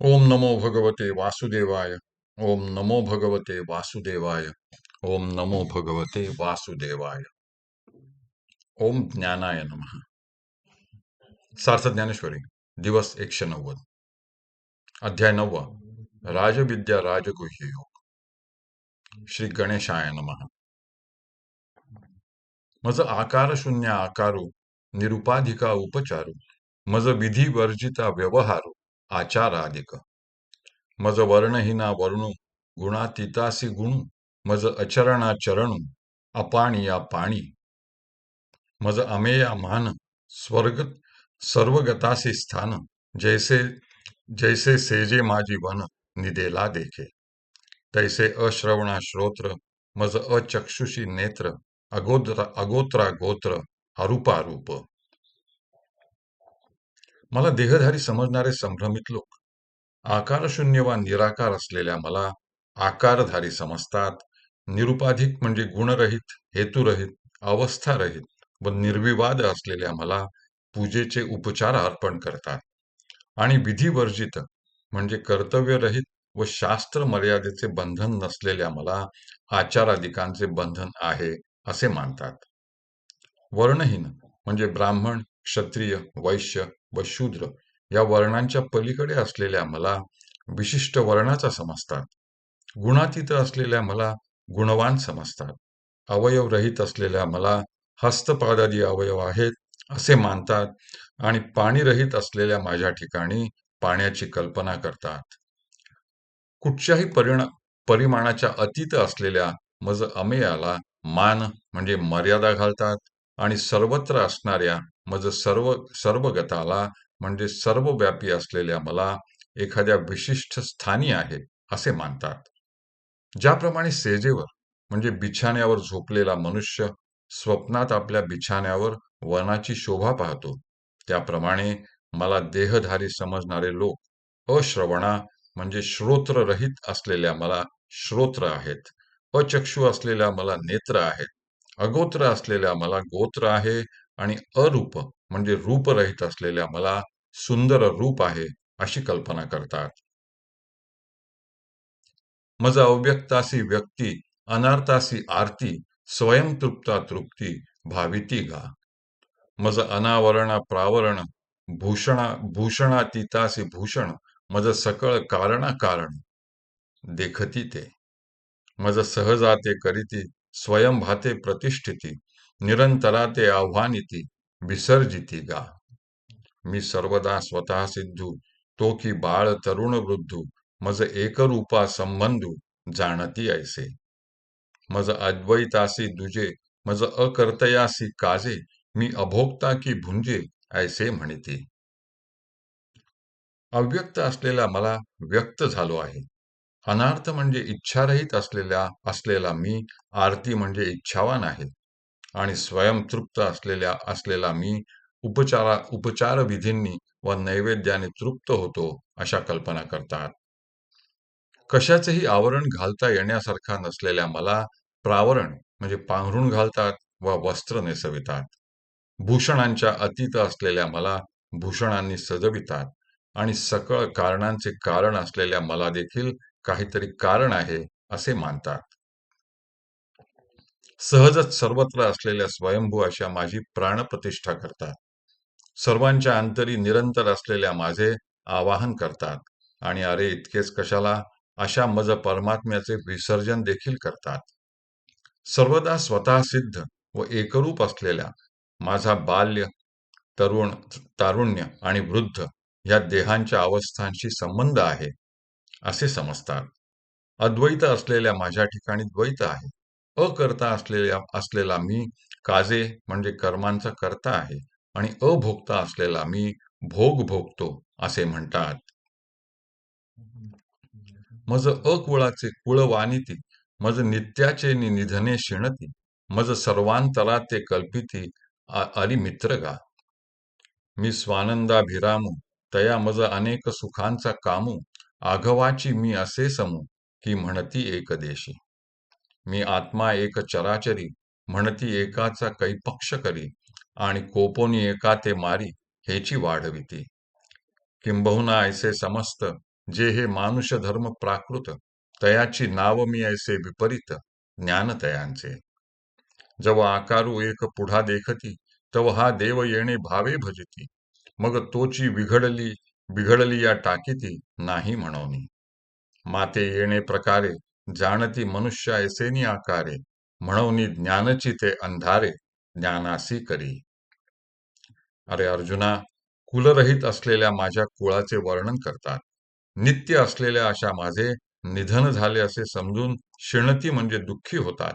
ओम नमो भगवते वासुदेवाय ओम नमो भगवते वासुदेवाय ओम नमो भगवते वासुदेवाय। ओम ज्ञानाय नमः। सार्थ ज्ञानेश्वरी दिवस एकशे नव्वद। अध्याय नववा राजविद्या राजगुह्य योग। श्री गणेशाय नम। मज आकार शून्य आकारू निरुपाधिका उपचारू मज विधी वर्जिता व्यवहारू। आचाराधिक मज वर्णहीना वर्णू गुणातीतासी गुणू, मज अचरणा चरणू अपाणिया पाणी। मज अमेया मान, स्वर्ग सर्वगतासी स्थान, जैसे जैसे सेजे माझी वन, निदेला देखे। तैसे अश्रवणा श्रोत्र, मज अचक्षुषी नेत्र, अगोद्रा, अगोत्रा गोत्र अरूपारूप मला देहधारी समजणारे संभ्रमित लोक आकारशून्य वा निराकार असलेल्या मला आकारधारी समजतात. निरुपाधिक म्हणजे गुणरहित हेतुरहित अवस्थारहित व निर्विवाद असलेल्या मला पूजेचे उपचार अर्पण करतात. आणि विधिवर्जित म्हणजे कर्तव्यरहित व शास्त्र मर्यादेचे बंधन नसलेल्या मला आचाराधिकांचे बंधन आहे असे मानतात. वर्णहीन म्हणजे ब्राह्मण क्षत्रिय वैश्य व शूद्र या वर्णांच्या पलीकडे असलेल्या मला विशिष्ट वर्णाचा समजतात. गुणातीत असलेल्या मला गुणवान समजतात. अवयव रहित असलेल्या मला हस्तपादादी अवयव आहेत असे मानतात आणि पाणीरहित असलेल्या माझ्या ठिकाणी पाण्याची कल्पना करतात. कुठच्याही परिणा परिमाणाच्या अतीत असलेल्या मज अमेयाला मान म्हणजे मर्यादा घालतात आणि सर्वत्र असणाऱ्या मज सर्व सर्व गताला म्हणजे सर्वव्यापी असलेल्या मला एखाद्या विशिष्ट स्थानी आहे असे मानतात. ज्याप्रमाणे सेजेवर म्हणजे बिछाण्यावर झोपलेला मनुष्य स्वप्नात आपल्या बिछाण्यावर वनाची शोभा पाहतो त्याप्रमाणे मला देहधारी समजणारे लोक अश्रवणा म्हणजे श्रोत्ररहित असलेल्या मला श्रोत्र आहेत अचक्षु असलेल्या मला नेत्र आहेत अगोत्र असलेल्या मला गोत्र आहे आणि अरूप म्हणजे रूपरहित असलेल्या मला सुंदर रूप आहे अशी कल्पना करतात. मज अव्यक्तासी व्यक्ती अनार्थासी आरती स्वयंतृप्ता तृप्ती भाविती गा मज अनावरणा प्रावरण भूषणा भूषणातीतासी भूषण मज सकळ कारणा कारण. देखती ते. मज सहजाते करीती स्वयंभाते प्रतिष्ठिती निरंतराते आव्हानिती विसर्जिती गा. मी सर्वदा स्वतः सिद्धू तो की बाळ तरुण वृद्धू मज एकरूपा संबंधू जाणती ऐसे. मज अद्वैतासी दुजे मज अकर्तयासी काजे मी अभोक्ता की भुंजे ऐसे म्हणते. अव्यक्त असलेला मला व्यक्त झालो आहे. अनार्थ म्हणजे इच्छारहित असलेल्या असलेला मी आरती म्हणजे इच्छावान आहे. आणि स्वयंतृप्त असलेल्या असलेला मी उपचारा उपचार विधींनी व नैवेद्याने तृप्त होतो अशा कल्पना करतात. कशाचेही आवरण घालता येण्यासारखा नसलेल्या मला प्रावरण म्हणजे पांघरून घालतात व वस्त्र नेसवितात. भूषणांच्या अतीत असलेल्या मला भूषणांनी सजवितात. आणि सकळ कारणांचे कारण असलेल्या मला देखील काहीतरी कारण आहे असे मानतात. सहजच सर्वत्र असलेल्या स्वयंभू अशा माझी प्राणप्रतिष्ठा करतात. सर्वांच्या अंतरी निरंतर असलेल्या माझे आवाहन करतात. आणि अरे इतकेच कशाला? अशा मज परमात्म्याचे विसर्जन देखील करतात. सर्वदा स्वतः सिद्ध व एकरूप असलेल्या माझा बाल्य तरुण तारुण्य आणि वृद्ध या देहांच्या अवस्थांशी संबंध आहे. असे समजतात. अद्वैत असलेल्या माझ्या ठिकाणी द्वैत आहे. अकर्ता असलेल्या असलेला मी काजे म्हणजे कर्मांचा कर्ता आहे. आणि अभोगता असलेला मी भोग भोगतो असे म्हणतात. मज अकुळाचे कुळ वानिती मज नित्याचे नि निधने शिणती मज सर्वांतरा ते कल्पिती अरी मित्र गा मी स्वानंदाभिरामू तया मज अनेक सुखांचा कामू आघवाची मी असे समू की म्हणती एक देशी. मी आत्मा एक चराचरी म्हणती एकाचा कैपक्ष करी आणि कोपोनी एका ते मारी हेची वाढविती किंबहुना ऐसे समस्त जे हे मानुष धर्म प्राकृत तयाची नाव मी ऐसे विपरीत ज्ञान तयांचे आकारू एक पुढा देखती तव हा देव येणे भावे भजती. मग तोची विघडली बिघडली या टाकीती नाही म्हणवनी माते येणे प्रकारे जाणती मनुष्य ऐसेनी आकारे म्हणवनी ज्ञानची ते अंधारे ज्ञानासी करी. अरे अर्जुना कुलरहित असलेल्या माझ्या कुळाचे वर्णन करतात. नित्य असलेल्या अशा माझे निधन झाले असे समजून शिणती म्हणजे दुःखी होतात.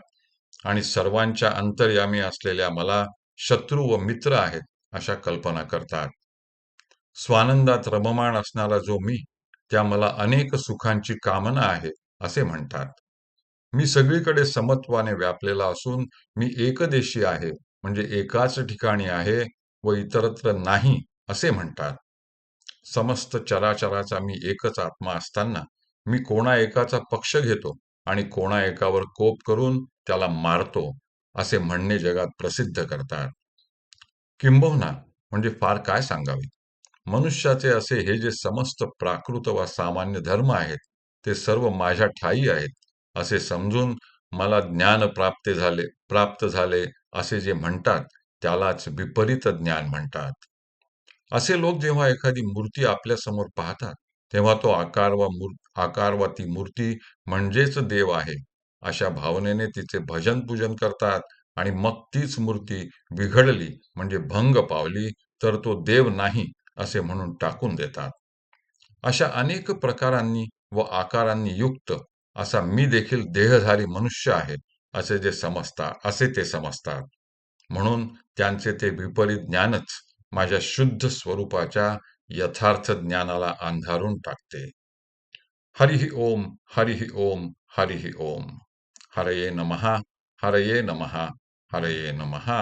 आणि सर्वांच्या अंतर्यामी असलेल्या मला शत्रू व मित्र आहेत अशा कल्पना करतात. स्वानंदात रममाण असणारा जो मी त्या मला अनेक सुखांची कामना आहे असे म्हणतात. मी सगळीकडे समत्वाने व्यापलेला असून मी एकदेशी आहे म्हणजे एकाच ठिकाणी आहे व इतरत्र नाही असे म्हणतात. समस्त चराचराचा मी एकच आत्मा असताना मी कोणा एकाचा पक्ष घेतो आणि कोणा एकावर कोप करून त्याला मारतो असे म्हणणे जगात प्रसिद्ध करतात. किंबहुना म्हणजे फार काय सांगावे? मनुष्याचे असे हे जे समस्त प्राकृत व सामान्य धर्म आहेत ते सर्व माझ्या ठाई आहेत असे समजून मला ज्ञान प्राप्त झाले प्राप्त झाले असे जे म्हणतात त्यालाच विपरीत ज्ञान म्हणतात. असे लोक जेव्हा एखादी मूर्ती आपल्यासमोर पाहतात तेव्हा तो आकार व आकार व ती मूर्ती म्हणजेच देव आहे. अशा भावनेने तिचे भजन पूजन करतात आणि मग तीच मूर्ती बिघडली म्हणजे भंग पावली तर तो देव नाही असे म्हणून टाकून देतात. अशा अनेक प्रकारांनी व आकारांनी युक्त असा मी देखील देहधारी मनुष्य आहे असे जे समजतात असे ते समजतात. म्हणून त्यांचे ते विपरीत ज्ञानच माझ्या शुद्ध स्वरूपाच्या यथार्थ ज्ञानाला अंधारून टाकते. हरिः ओम हरिः ओम हरिः ओम. हरये नमहा हरये नमहा हरये नमहा